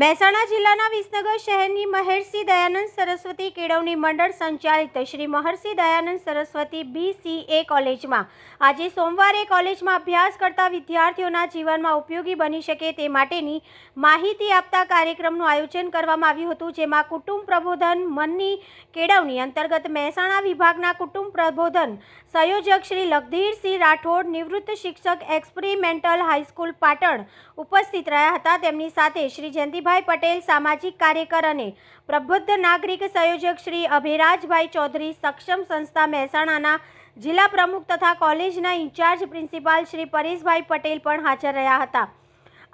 મહેસાણા જિલ્લાના વિસનગર શહેરની મહર્ષિ દયાનંદ સરસ્વતી કેળવણી મંડળ સંચાલિત શ્રી મહર્ષિ દયાનંદ સરસ્વતી બીસીએ કોલેજમાં. આજે સોમવારે કોલેજમાં અભ્યાસ કરતા વિદ્યાર્થીઓના જીવનમાં ઉપયોગી બની શકે તે માટેની માહિતી આપતા કાર્યક્રમનું આયોજન કરવામાં આવ્યું હતું, જેમાં કુટુંબ પ્રબોધન મનની કેળવણી અંતર્ગત મહેસાણા વિભાગના કુટુંબ પ્રબોધન સંયોજક શ્રી લગધીરસિંહ રાઠોડ, નિવૃત્ત શિક્ષક એક્સપેરિમેન્ટલ હાઈસ્કૂલ પાટણ ઉપસ્થિત રહ્યા હતા. તેમની સાથે શ્રી જયંતિભાઈ પટેલ સામાજિક કાર્યકર અને પ્રબુદ્ધ નાગરિક સંયોજક શ્રી અભિરાજભાઈ ચૌધરી સક્ષમ સંસ્થા મહેસાણાના જિલ્લા પ્રમુખ તથા કોલેજના ઇન્ચાર્જ પ્રિન્સિપાલ શ્રી પરેશભાઈ પટેલ પણ હાજર રહ્યા હતા.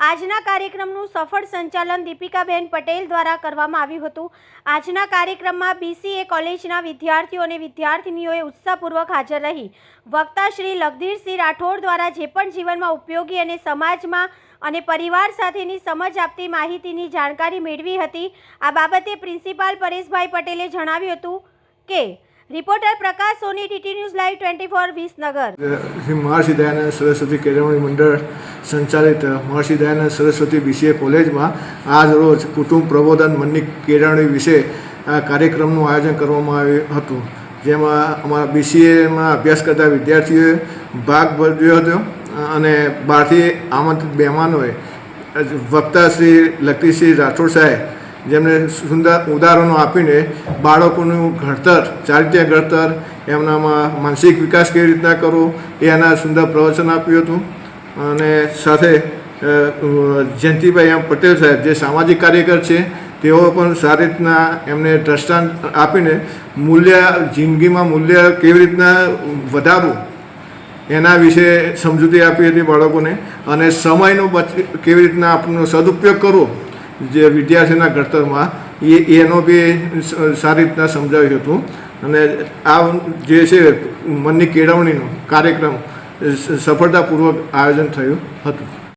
આજના કાર્યક્રમનું સફળ સંચાલન દીપિકાબેન પટેલ દ્વારા કરવામાં આવ્યું હતું. આજના કાર્યક્રમમાં બીસીએ કોલેજના વિદ્યાર્થીઓ અને વિદ્યાર્થિનીઓએ ઉત્સાહપૂર્વક હાજર રહી. વક્તા શ્રી લગધીરસિંહ રાઠોડ દ્વારા જે પણ જીવનમાં ઉપયોગી અને સમાજમાં અને પરિવાર સાથેની સમજ આપતી માહિતીની જાણકારી મેળવી હતી. આ બાબતે પ્રિન્સિપાલ પરેશભાઈ પટેલે જણાવ્યું હતું કે reporter Prakash Soni, TT news live twenty four Visnagar. Shri Maharshi Dayanand Saraswati Kelavani Mandal સંચાલિત મહર્ષિ દયાનંદ સરસ્વતી બીસીએ કોલેજમાં આજ રોજ કુટુંબ પ્રબોધન મનની કેળવણી વિશે આ કાર્યક્રમનું આયોજન કરવામાં આવ્યું હતું. જેમાં અમારા બીસીએમાં અભ્યાસ કરતા વિદ્યાર્થીઓએ ભાગ ભજવ્યો હતો અને બહારથી આમંત્રિત મહેમાનોએ વક્તા શ્રી લક્ષ્મીસિંહ રાઠોડ સાહેબ જેમને સુંદર ઉદાહરણો આપીને બાળકોનું ઘડતર, ચારિત્ર્ય ઘડતર, એમનામાં માનસિક વિકાસ કેવી રીતના કરવો એના સુંદર પ્રવચન આપ્યું હતું. અને સાથે જયંતિભાઈ એમ પટેલ સાહેબ, જે સામાજિક કાર્યકર છે, તેઓ પણ સારી રીતના એમને દ્રષ્ટાંત આપીને મૂલ્ય, જિંદગીમાં મૂલ્ય કેવી રીતના વધારવું, એના વિશે સમજૂતી આપી હતી બાળકોને. અને સમયનો બચ, કેવી રીતના આપણનો સદુપયોગ કરવો જે વિદ્યાર્થીના ઘડતરમાં એ એનો બી સારી રીતના સમજાવ્યું હતું. અને આ જે છે, મનની કેળવણીનો કાર્યક્રમ સફળતાપૂર્વક આયોજન થયું હતું.